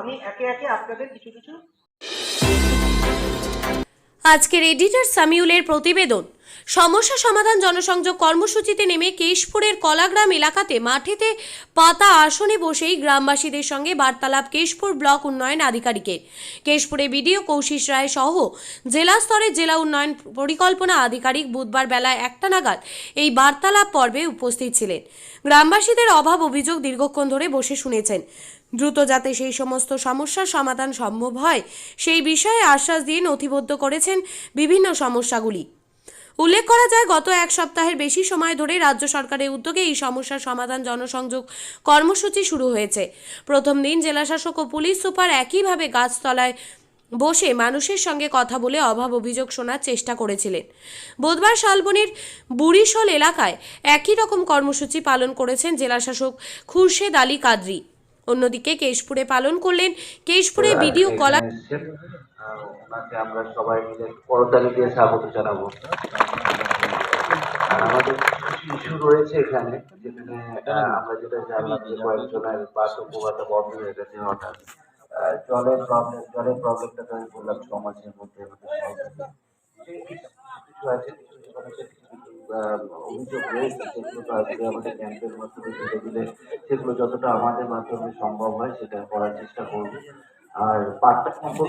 আমি একে একে আপনাদের কিছু কিছু আজকের এডিটর সামিউলের প্রতিবেদন। সমস্যা সমাধান জনসংযোগ কর্মসূচিতে নেমে কেশপুরের কলাগ্রাম এলাকাতে মাঠেতে পাতা আসনে বসেই গ্রামবাসীদের সঙ্গে বার্তালাপ কেশপুর ব্লক উন্নয়ন আধিকারিকের। কেশপুরে বিডিও কৌশিস রায় সহ জেলা স্তরের জেলা উন্নয়ন পরিকল্পনা আধিকারিক বুধবার বেলা একটা নাগাদ এই বার্তালাপ পর্বে উপস্থিত ছিলেন। গ্রামবাসীদের অভাব অভিযোগ দীর্ঘক্ষণ ধরে বসে শুনেছেন। দ্রুত যাতে সেই সমস্ত সমস্যার সমাধান সম্ভব হয়, সেই বিষয়ে আশ্বাস দিয়ে নথিবদ্ধ করেছেন বিভিন্ন সমস্যাগুলি। উল্লেখ করা যায় গত এক সপ্তাহের বেশি সময় ধরে রাজ্য সরকারের উদ্যোগে এই সমস্যার সমাধান জনসংযোগ কর্মসূচি শুরু হয়েছে। প্রথম দিন জেলাশাসক ও পুলিশ সুপার একইভাবে গাছতলায় বসে মানুষের সঙ্গে কথা বলে অভাব অভিযোগ শোনার চেষ্টা করেছিলেন। বুধবার শালবনির বুড়িশোল এলাকায় একই রকম কর্মসূচি পালন করেছেন জেলাশাসক খুরশেদ আলী কাদরি। অন্যদিকে কেশপুরে পালন করলেন কেশপুরে বিডিও কলা ওনাকে আমরা সবাই মিলে করতালি দিয়ে স্বাগত জানাব। আমাদের কিছু ইস্যু রয়েছে এখানে যেখানে আহ, আমরা যেটা জানলাম যে কয়েকজনের বাস উপভাতা বন্ধ হয়ে গেছে হঠাৎ জলের প্রবলেম জলের প্রবলেমটা তো আমি বললাম ছ মাসের মধ্যে কিছু আছে অভিযোগ রয়েছে সেগুলো তো আজকে আমাদের ক্যাম্পের মাধ্যমে তুলে দিলে সেগুলো যতটা আমাদের মাধ্যমে সম্ভব হয় সেটা করার চেষ্টা করব। আর সম্পর্কে